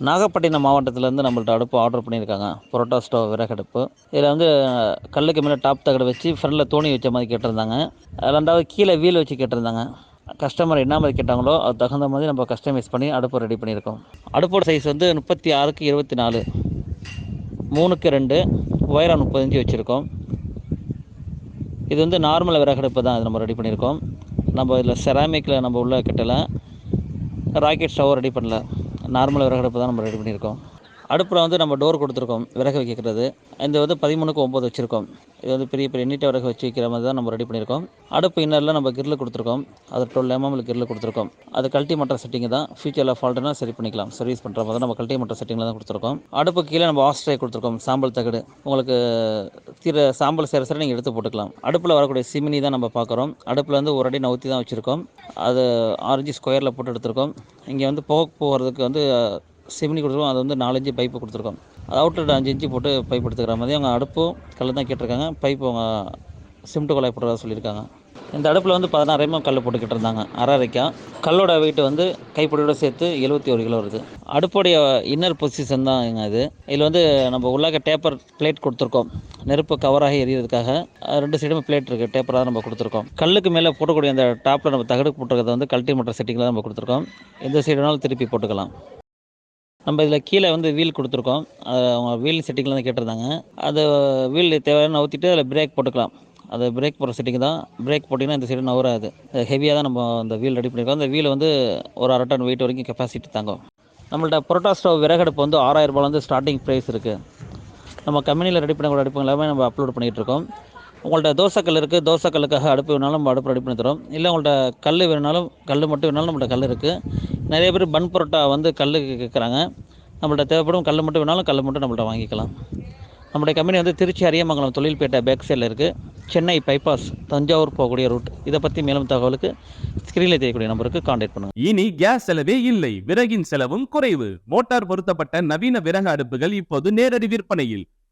நாகப்பட்டினம் மாவட்டத்திலேருந்து நம்மள்ட்ட அடுப்பு ஆர்டர் பண்ணியிருக்காங்க. புரோட்டா ஸ்டவ் விறகடுப்பு. இதில் வந்து கல்லுக்கு மேலே டாப் தகடு வச்சு ஃப்ரண்டில் தோணி வச்ச மாதிரி கேட்டிருந்தாங்க. ரெண்டாவது கீழே வீல் வச்சு கேட்டிருந்தாங்க. கஸ்டமர் என்ன மாதிரி கேட்டாங்களோ அது தகுந்த மாதிரி நம்ம கஸ்டமைஸ் பண்ணி அடுப்பு ரெடி பண்ணியிருக்கோம். அடுப்போட சைஸ் வந்து முப்பத்தி ஆறுக்கு இருபத்தி நாலு. மூணுக்கு ரெண்டு. ஒயரம் முப்பத்தஞ்சு வச்சுருக்கோம். இது வந்து நார்மல் விறகடுப்பு தான் இது நம்ம ரெடி பண்ணியிருக்கோம். நம்ம இதில் செராமிக்கில் நம்ம உள்ள கட்டலை. ராக்கெட் ஸ்டவ் ரெடி பண்ணல. நார்மல் விறகடுப்பு தான் நம்ம ரெடி பண்ணியிருக்கோம். அடுப்பில் வந்து நம்ம டோர் கொடுத்துருக்கோம் விறகு வைக்கிறது. இது வந்து பதிமூணுக்கு ஒம்பது வச்சுருக்கோம். இது வந்து பெரிய பெரிய நீட்டை விறகு வச்சு வைக்கிற மாதிரி தான் நம்ம ரெடி பண்ணியிருக்கோம். அடுப்பு இன்னரில் நம்ம கிரில் கொடுத்துருக்கோம். அது டுவெல் எம்எம்ல கிரில் கொடுத்துருக்கோம். அது கல்ட்டி மட்டர் செட்டிங் தான். ஃபியூச்சரில் ஃபால்ட்னா சரி பண்ணிக்கலாம். சர்வீஸ் பண்ணுற மாதிரி நம்ம கல்ட்டி மட்டர் செட்டிங்கில் தான் கொடுத்துருக்கோம். அடுப்பு கீழே நம்ம ஆஸ்ட்ரே கொடுத்துருக்கோம். சாம்பல் தகடு. உங்களுக்கு தீர சாம்பல் சேர சேர நீங்கள் எடுத்து போட்டுக்கலாம். அடுப்பில் வரக்கூடிய சிமினி தான் நம்ம பார்க்குறோம் அடுப்பில் வந்து ஒரு அடி நவுத்தி தான் வச்சுருக்கோம். அது ஆரஞ்சு ஸ்கொயரில் போட்டு எடுத்திருக்கோம். இங்கே வந்து போக போகிறதுக்கு வந்து சிமினி கொடுத்துருக்கோம். அது வந்து நாலஞ்சு பைப்பு கொடுத்துருக்கோம். அது அவுட்லெட் அஞ்சு இன்ச்சு போட்டு பைப் எடுத்துக்கிற மாதிரி அவங்க அடுப்பும் கல் தான் கேட்டிருக்காங்க. பைப்பு அவங்க சிமெண்ட் குழாய் போடுறதா சொல்லியிருக்காங்க. இந்த அடுப்பில் வந்து பதினாறாயிரமா கல் போட்டுக்கிட்டு இருந்தாங்க. அரைக்கா. கல்லோட வெயிட் வந்து கைப்பிடியோட சேர்த்து எழுபத்தி ஒரு கிலோ வருது. அடுப்புடைய இன்னர் பொசிஷன் தான் எங்க இது இதில் வந்து நம்ம உள்ளாக டேப்பர் பிளேட் கொடுத்துருக்கோம். நெருப்பு கவராகி எரியறதுக்காக. ரெண்டு சைடுமே பிளேட் இருக்குது டேப்பராக நம்ம கொடுத்துருக்கோம். கல்லுக்கு மேலே போடக்கூடிய அந்த டாப்பில் நம்ம தகடு போட்டுருக்கிறத வந்து கல்டிமீட்டர் செட்டிங்கில் நம்ம கொடுத்துருக்கோம். எந்த சைடு வேணாலும் திருப்பி போட்டுக்கலாம். நம்ம இதில் கீழே வந்து வீல் கொடுத்துருக்கோம். அவங்க வீல் செட்டிங்கில் தான் கேட்டிருந்தாங்க. அது வீல் தேவையான ஊற்றிட்டு அதில் பிரேக் போட்டுக்கலாம். அது பிரேக் போடுற செட்டிங் தான். பிரேக் போட்டிங்கன்னா இந்த சைடு நவராது ஹெவியாக தான் நம்ம அந்த வீல் ரெடி பண்ணியிருக்கோம். அந்த வீல் வந்து ஒரு அரை டன் வெயிட் வரைக்கும் கெப்பாசிட்டி தாங்கும். நம்மள்ட்ட புரோட்டா ஸ்டவ் விறகடுப்பு வந்து ஆறாயிரம் ரூபாயிலேருந்து ஸ்டார்டிங் ப்ரைஸ் இருக்குது நம்ம கம்பெனியில் ரெடி பண்ணக்கூடிய அடுப்பு எல்லாமே நம்ம அப்லோட் பண்ணிகிட்டு இருக்கோம். உங்கள்ட்ட தோசைக்கல் இருக்குது தோசைக்கல்லுக்காக அடுப்பு வேணாலும் நம்ம அடுப்பு ரெடி பண்ணி தரோம். இல்லை உங்கள்ட்ட கல் வேணாலும் கல் மட்டும் வேணாலும் நம்மள்ட்ட கல் இருக்குது நிறைய பேர் பன் பரோட்டா வந்து கல் கேட்குறாங்க நம்மள்ட்ட தேவைப்படும் கல் மட்டும் வேணாலும் கல் மட்டும் நம்மள்ட்ட வாங்கிக்கலாம். நம்முடைய கம்பெனி வந்து திருச்சி அரியமங்கலம் தொழில்பேட்டை பேக் சைடில் இருக்குது சென்னை பைபாஸ் தஞ்சாவூர் போகக்கூடிய ரூட் இதை பற்றி மேலும் தகவலுக்கு ஸ்க்ரீனில் தெரியக்கூடிய நம்பருக்கு காண்டாக்ட் பண்ணுங்கள் இனி கேஸ் செலவே இல்லை. விறகின் செலவும் குறைவு. மோட்டார் பொருத்தப்பட்ட நவீன விறகு அடுப்புகள் இப்போது நேரடி விற்பனையில்.